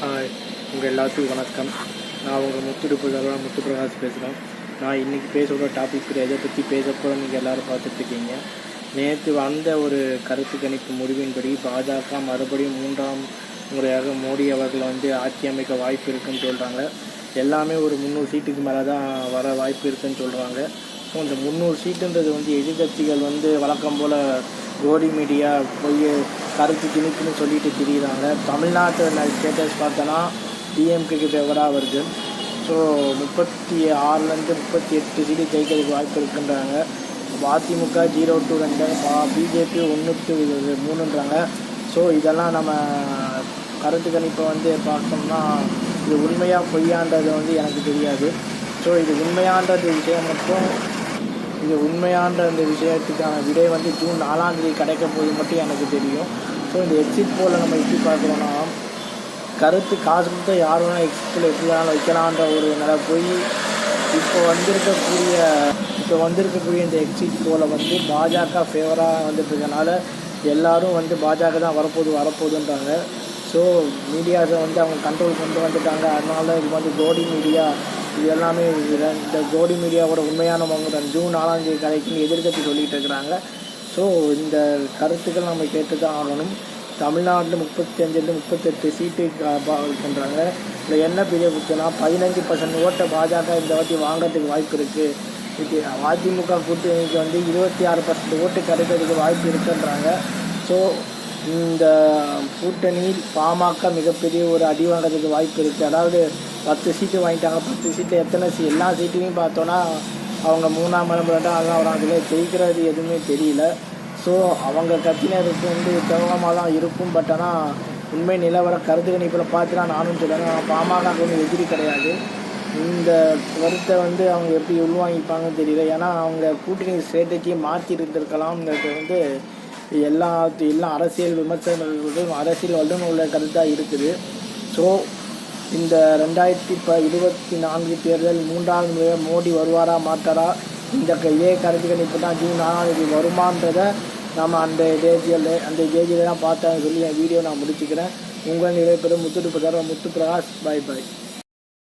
Hi உங்கள் எல்லாத்துக்கும் வணக்கம். நான் உங்கள் முத்துடுப்பு தருவா முத்து பிரகாஷ் பேசுகிறேன் நான் இன்றைக்கி பேசுகிற டாபிக் எதை பற்றி பேச நீங்கள் எல்லோரும் பார்த்துட்ருக்கீங்க. நேற்று வந்த ஒரு கருத்து கணிப்பு முடிவின்படி பாஜக மறுபடியும் மூன்றாம் முறையாக மோடி அவர்கள் வந்து ஆட்சி அமைக்க வாய்ப்பு இருக்குன்னு சொல்கிறாங்க எல்லாமே ஒரு முந்நூறு சீட்டுக்கு மேலே தான் வர வாய்ப்பு இருக்குன்னு சொல்கிறாங்க ஸோ இந்த முந்நூறு சீட்டுன்றது வந்து எதிர்கட்சிகள் வந்து வழக்கம் போல் கோடி மீடியா போய் கருத்து திணிப்புன்னு சொல்லிட்டு திரியிறாங்க. தமிழ்நாட்டு ஸ்டேட்டஸ் பார்த்தோன்னா டிஎம்கேக்கு ஃபேவராக வருது. ஸோ முப்பத்தி ஆறுலேருந்து முப்பத்தி எட்டு சீட்டு ஜெயிக்கிறதுக்கு வாய்ப்பு இருக்குன்றாங்க. அதிமுக ஜீரோ டூ ரெண்டு பிஜேபி ஒன்று டூ மூணுன்றாங்க. ஸோ இதெல்லாம் நம்ம கருத்து கணிப்பை வந்து பார்த்தோம்னா இது உண்மையாக பொய்யான்றது வந்து எனக்கு தெரியாது. ஸோ இது உண்மையான்றது விஷயம் மட்டும் இது உண்மையான அந்த விஷயத்துக்கான விடை வந்து ஜூன் நாலாம் தேதி கிடைக்க போது மட்டும் எனக்கு தெரியும். ஸோ இந்த எக்ஸிட் போல் நம்ம எப்படி பார்க்குறோன்னா கருத்து காசு கொடுத்தா யார் வேணால் எக்ஸிட்டில் எப்படி வேணாலும் வைக்கலான்ற ஒரு நிலை போய் இப்போ வந்திருக்கக்கூடிய இப்போ வந்திருக்கக்கூடிய இந்த எக்ஸிட் போல வந்து பாஜக ஃபேவராக வந்துட்டு இருக்கனால எல்லாரும் வந்து பாஜக தான் வரப்போகுது வரப்போகுதுன்றாங்க. ஸோ மீடியாஸை வந்து அவங்க கண்ட்ரோல் கொண்டு வந்துட்டாங்க. அதனால இது வந்து கோடி மீடியா இது எல்லாமே இந்த கோடி மீடியாவோட உண்மையான முகம் ஜூன் நாலாம் தேதி கதைக்குன்னு எதிர்கட்சி சொல்லிட்டு இருக்கிறாங்க. ஸோ இந்த கருத்துக்கள் நம்ம கேட்டு தான் ஆகணும். தமிழ்நாட்டில் முப்பத்தி அஞ்சுலேருந்து முப்பத்தெட்டு சீட்டு பண்ணுறாங்க இதில் என்ன பெரிய பிரச்சனை பதினஞ்சு பர்சன்ட் ஓட்டை பாஜக இந்த வாட்டி வாங்குறதுக்கு வாய்ப்பு இருக்குது இது அதிமுக கூட்டணிக்கு வந்து இருபத்தி ஆறு பர்சன்ட் ஓட்டு கிடைக்கிறதுக்கு வாய்ப்பு இருக்குன்றாங்க. ஸோ இந்த கூட்டணியில் பாமக மிகப்பெரிய ஒரு அடி வாங்குறதுக்கு வாய்ப்பு இருக்குது அதாவது பத்து சீட்டு வாங்கிட்டாங்க. பத்து சீட்டு எத்தனை சீ எல்லா சீட்டையும் பார்த்தோன்னா அவங்க மூணாம் இடம் ரெண்டாம் அதெல்லாம் அதில் ஜெயிக்கிறது எதுவுமே தெரியல. ஸோ அவங்க கட்சியினருக்கு வந்து பிரபலமாக தான் இருக்கும். பட் ஆனால் உண்மை நிலவர கருத்து கணிப்பில் பார்த்துனா நானும் சொல்லுவேன் பாமக ஒன்றும் எதிரி கிடையாது. இந்த கருத்தை வந்து அவங்க எப்படி உள்வாங்கிப்பாங்கன்னு தெரியல. ஏன்னா அவங்க கூட்டணி ஸ்ட்ராட்டஜியை மாற்றி இருந்திருக்கலாம்ங்கிறது வந்து எல்லா எல்லா அரசியல் விமர்சனங்களும் அரசியல் வல்லுநர் உள்ள கருத்தாக இருக்குது. ஸோ இந்த ரெண்டாயிரத்தி ப இருபத்தி நான்கு தேர்தல் மூன்றாவது முறை மோடி வருவாரா மாட்டாரா? இந்த இதே கருத்து கணிப்பு தான் ஜூன் ஆறாம் தேதி வருமான்றதை நம்ம அந்த தேதியில் அந்த தேதியில் தான் பார்த்தா சொல்லி என் வீடியோ நான் முடிச்சுக்கிறேன். உங்கள் நிலைப்பெறும் முத்துட்டு முத்து பிரகாஷ் பாய் பாய்